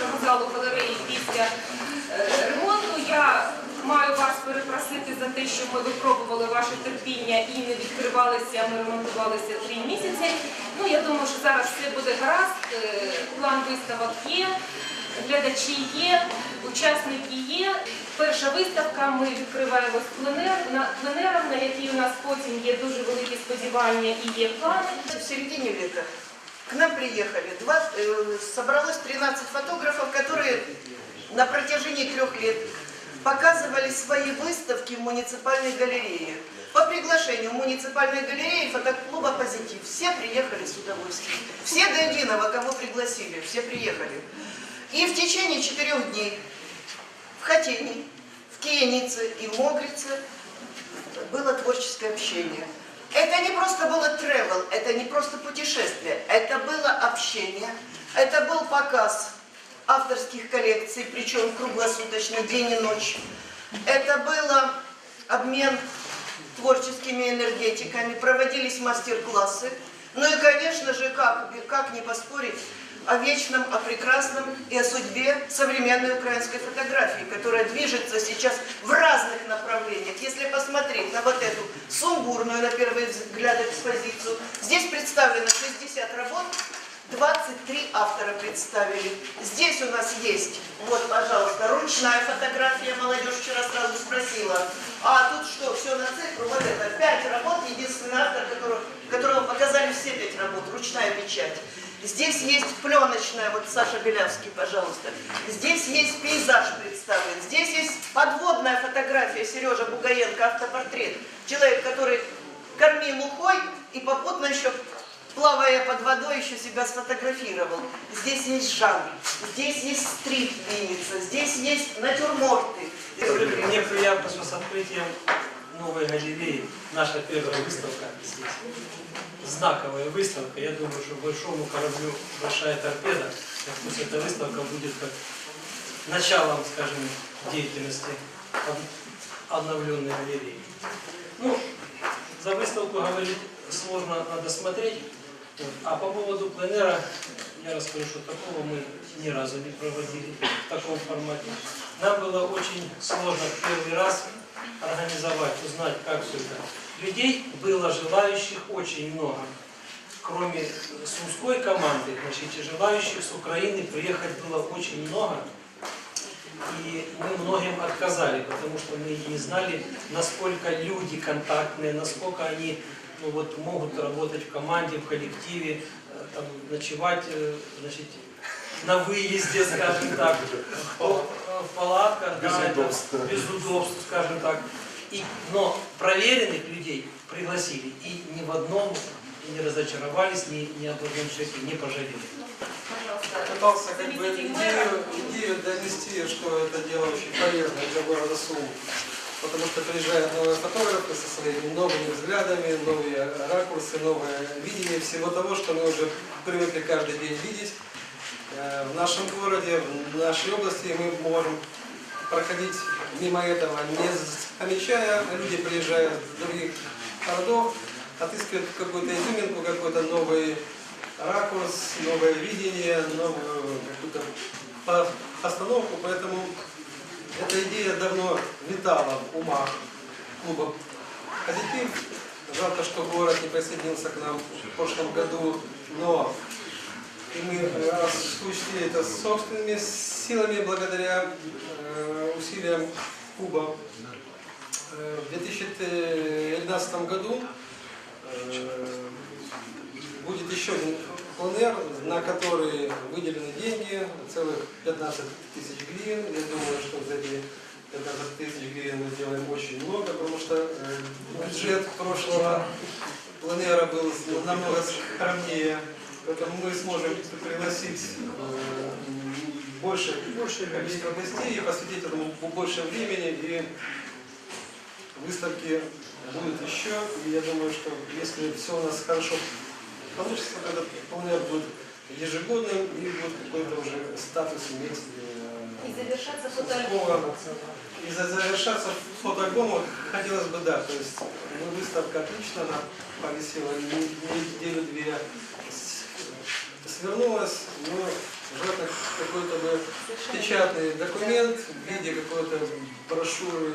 першого залу галереї після е, ремонту. Я маю вас перепросити за те, що ми випробували ваше терпіння і не відкривалися, ми ремонтувалися три місяці. Ну, я думаю, що зараз все буде гаразд. Е, План виставок є, глядачі є, учасники є. Перша виставка, ми відкриваємо з пленером, на якій у нас потім є дуже великі сподівання і є плани. В середине лета к нам приехали, два, э, собралось 13 фотографов, которые на протяжении трех лет показывали свои выставки в муниципальной галерее. По приглашению муниципальной галереи фотоклуба «Позитив». Все приехали с удовольствием. Все до единого, кого пригласили, все приехали. И в течение четырех дней в Хатине, в Киенице и в Могрице было творческое общение. Это не просто было travel, это не просто путешествие, это было общение, это был показ авторских коллекций, причем круглосуточно, день и ночь. Это было обмен творческими энергетиками, проводились мастер-классы. Ну и, конечно же, как, как не поспорить о вечном, о прекрасном и о судьбе современной украинской фотографии, которая движется сейчас в разных направлениях. Если посмотреть на вот эту сумбурную, на первый взгляд, экспозицию, здесь представлено 60 работ, 23 автора представили. Здесь у нас есть, вот, пожалуйста, ручная фотография, молодежь вчера сразу спросила. А тут что, все на цифру? Вот это, пять работ, единственный автор, которого, которого показали все пять работ, ручная печать. Здесь есть пленочная, вот Саша Белявский, пожалуйста. Здесь есть пейзаж представлен. Здесь есть подводная фотография Сережа Бугаенко, автопортрет. Человек, который кормил ухой и попутно еще плавая под водой, еще себя сфотографировал. Здесь есть жанр, здесь есть стрит Винница, здесь есть натюрморты. Мне приятно, что с открытием новой галереи наша первая выставка здесь. Знаковая выставка. Я думаю, что большому кораблю большая торпеда. Так пусть эта выставка будет как началом, скажем, деятельности об- обновленной галереи. Ну, за выставку говорить сложно, надо смотреть. А по поводу пленера, я расскажу, что такого мы ни разу не проводили в таком формате. Нам было очень сложно в первый раз организовать, узнать, как все это. Людей было желающих очень много. Кроме сумской команды, значит, желающих с Украины приехать было очень много. И мы многим отказали, потому что мы не знали, насколько люди контактные, насколько они ну, вот, могут работать в команде, в коллективе, э, там, ночевать э, значит, на выезде, скажем так, кто в палатках, Без да, это удобств. без удобств, скажем так. И, но проверенных людей пригласили, и ни в одном не разочаровались, ни, ни об одном человеке не пожалели. Пытался как бы идею, идею донести, что это дело очень полезное для города Сум. Потому что приезжают новые фотографы со своими новыми взглядами, новые ракурсы, новое видение всего того, что мы уже привыкли каждый день видеть. Э, В нашем городе, в нашей области мы можем проходить мимо этого, не замечая, люди приезжают из других городов, отыскивают какую-то изюминку, какой-то новый ракурс, новое видение, новую какую-то по- постановку, поэтому эта идея давно витала в умах клуба «Позитив». Жалко, что город не присоединился к нам в прошлом году, но и мы осуществили это собственными силами благодаря э, усилиям клуба. Э, В 2011 году э, будет еще один пленер, на который выделены деньги, целых 15 тысяч гривен. Я думаю, что за эти 15 тысяч гривен мы сделаем очень много, потому что э, бюджет прошлого пленера был намного скромнее. Поэтому мы сможем пригласить э, больше, больше количество гостей и посвятить этому больше времени. И выставки будут еще. И я думаю, что если все у нас хорошо получится, то этот пленер будет ежегодным и будет какой-то уже статус иметь. э, И завершаться такого. фотоальбомом. И за- завершаться фотоальбомом хотелось бы, да, то есть ну, выставка отлично, она повисела не- неделю-две, с- свернулась, но желательно какой-то бы печатный документ в виде какой-то брошюры,